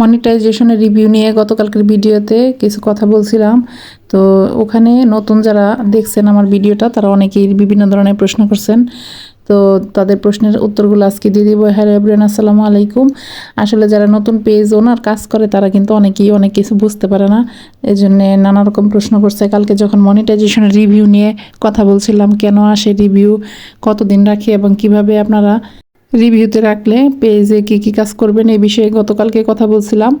মনিটাইজেশনের রিভিউ নিয়ে গতকালকের ভিডিওতে কিছু কথা বলছিলাম। তো ওখানে নতুন যারা দেখছেন আমার ভিডিওটা, তারা অনেকেই বিভিন্ন ধরনের প্রশ্ন করছেন। তো তাদের প্রশ্নের উত্তরগুলো আজকে দিয়ে দিব। হ্যাঁ এভরিয়ান আসসালামু আলাইকুম। আসলে যারা নতুন পেজ ওনার কাজ করে, তারা কিন্তু অনেকেই অনেক কিছু বুঝতে পারে না। এই জন্যে নানা রকম প্রশ্ন করছে। কালকে যখন মনিটাইজেশনের রিভিউ নিয়ে কথা বলছিলাম, কেন আসে রিভিউ কতদিন রাখি এবং কীভাবে আপনারা রিভিউতে রাখলে পেজে কী কী কাজ করবেন এই বিষয়ে গতকালকে কথা বলছিলাম।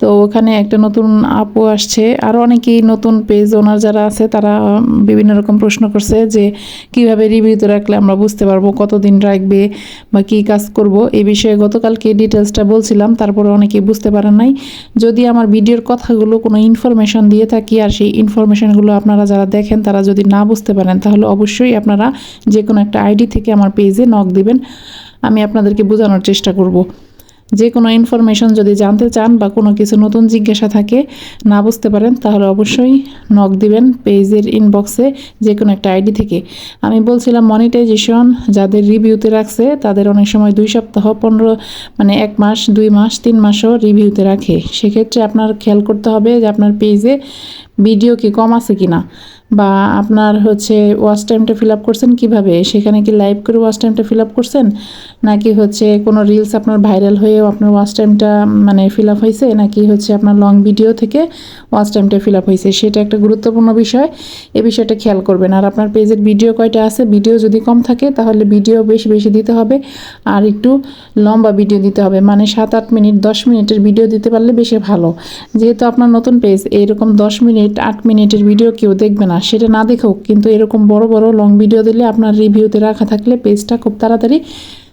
তো ওখানে একটা নতুন আপু আসছে। আরও অনেকেই নতুন পেজ ওনার যারা আছে, তারা বিভিন্ন রকম প্রশ্ন করছে যে, কীভাবে রিভিউতে রাখলে আমরা বুঝতে পারব কতদিন রাখবে বা কী কাজ করব? এই বিষয়ে গতকালকে ডিটেলসটা বলছিলাম, তারপরে অনেকেই বুঝতে পারেন নাই। যদি আমার ভিডিওর কথাগুলো কোনো ইনফরমেশন দিয়ে থাকি, আর সেই ইনফরমেশনগুলো আপনারা যারা দেখেন, তারা যদি না বুঝতে পারেন, তাহলে অবশ্যই আপনারা যে কোনো একটা আইডি থেকে আমার পেজে নক দিবেন। আমি আপনাদেরকে বোঝানোর চেষ্টা করব। যে কোনো ইনফরমেশন যদি জানতে চান বা কোনো কিছু নতুন জিজ্ঞাসা থাকে, না বুঝতে পারেন, তাহলে অবশ্যই নক দিবেন পেজের ইনবক্সে যে কোনো একটা আইডি থেকে। আমি বলছিলাম মনিটাইজেশন যাদের রিভিউতে রাখছে, তাদের অনেক সময় দুই সপ্তাহ, পনেরো মানে এক মাস, দুই মাস, তিন মাসও রিভিউতে রাখে। সেক্ষেত্রে আপনার খেয়াল করতে হবে যে আপনার পেজে ভিডিও কি কম আছে কিনা? বা আপনার হচ্ছে ওয়াচ টাইমটা ফিল আপ করছেন কীভাবে? সেখানে কি লাইভ করে ওয়াচ টাইমটা ফিল আপ করছেন? নাকি হচ্ছে কোনো রিলস আপনার ভাইরাল হয়েও আপনার ওয়াচ টাইমটা মানে ফিল আপ হয়েছে? নাকি হচ্ছে আপনার লং ভিডিও থেকে ওয়াচ টাইমটা ফিল আপ হয়েছে? সেটা একটা গুরুত্বপূর্ণ বিষয়। এ বিষয়টা খেয়াল করবেন। আর আপনার পেজের ভিডিও কয়টা আছে? ভিডিও যদি কম থাকে, তাহলে ভিডিও বেশি বেশি দিতে হবে। আর একটু লম্বা ভিডিও দিতে হবে। মানে সাত আট মিনিট, দশ মিনিটের ভিডিও দিতে পারলে বেশি ভালো। যেহেতু আপনার নতুন পেজ এরকম দশ মিনিট আট মিনিটের ভিডিও কেউ দেখবে না। সেটা না দেখেও কিন্তু এরকম বড় বড় লং ভিডিও দিলে আপনার রিভিউতে রাখা থাকলে পেজটা খুব তাড়াতাড়ি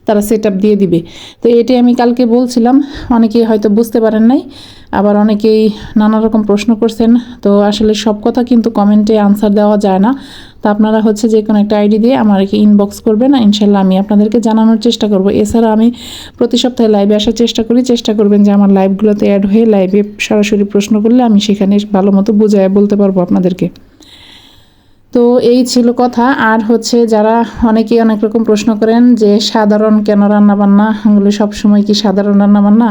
তারা সেট দিয়ে দিবে। তো এটাই আমি কালকে বলছিলাম অনেকেই হয়তো বুঝতে পারেন নাই, আবার অনেকেই নানা রকম প্রশ্ন করছেন। তো আসলে সব কথা কিন্তু কমেন্টে আনসার দেওয়া যায় না। তো আপনারা হচ্ছে যে কোনো একটা আইডি দিয়ে আমাকে ইনবক্স করবেন ইনশাল্লাহ আমি আপনাদেরকে জানানোর চেষ্টা করব। এছাড়া আমি প্রতি সপ্তাহে লাইভে আসার চেষ্টা করি। চেষ্টা করবেন যে আমার লাইভগুলোতে অ্যাড হয়ে লাইভে সরাসরি প্রশ্ন করলে আমি সেখানে ভালো মতো বুঝায় বলতে পারব আপনাদেরকে। তো এই ছিল কথা। আর হচ্ছে যারা অনেকেই অনেক রকম প্রশ্ন করেন যে সাধারণ কেন রান্না বান্না এগুলো সবসময় কি সাধারণ রান্নাবান্না?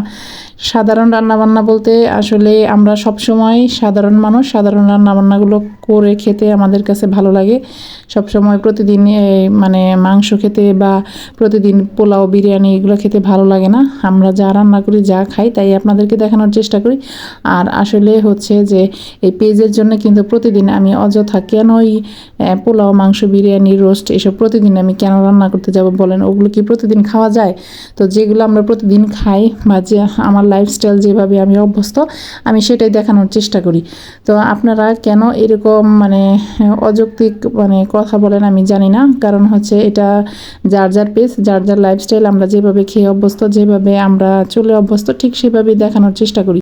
সাধারণ রান্নাবান্না বলতে আসলে আমরা সব সময় সাধারণ মানুষ সাধারণ রান্নাবান্নাগুলো করে খেতে আমাদের কাছে ভালো লাগে। সব সময় প্রতিদিন মানে মাংস খেতে বা প্রতিদিন পোলাও বিরিয়ানি এগুলো খেতে ভালো লাগে না। আমরা যা রান্না করি যা খাই তাই আপনাদেরকে দেখানোর চেষ্টা করি। আর আসলে হচ্ছে যে এই পেজের জন্য কিন্তু প্রতিদিন আমি অযথা কেন ওই আহ, পোলাও, মাংস, বিরিয়ানি, রোস্ট এসব প্রতিদিন আমি কেন রান্না করতে যাব বলেন? ওগুলো কি প্রতিদিন খাওয়া যায়? তো যেগুলো আমরা প্রতিদিন খাই বা যে আমার লাইফস্টাইল যেভাবে আমি অভ্যস্ত, আমি সেটাই দেখানোর চেষ্টা করি। তো আপনারা কেন এরকম মানে অযৌক্তিক মানে কথা বলেন আমি জানি না। কারণ হচ্ছে এটা যার যার পেস যার যার লাইফস্টাইল আমরা যেভাবে খেয়ে অভ্যস্ত, যেভাবে আমরা চলে অভ্যস্ত, ঠিক সেভাবেই দেখানোর চেষ্টা করি।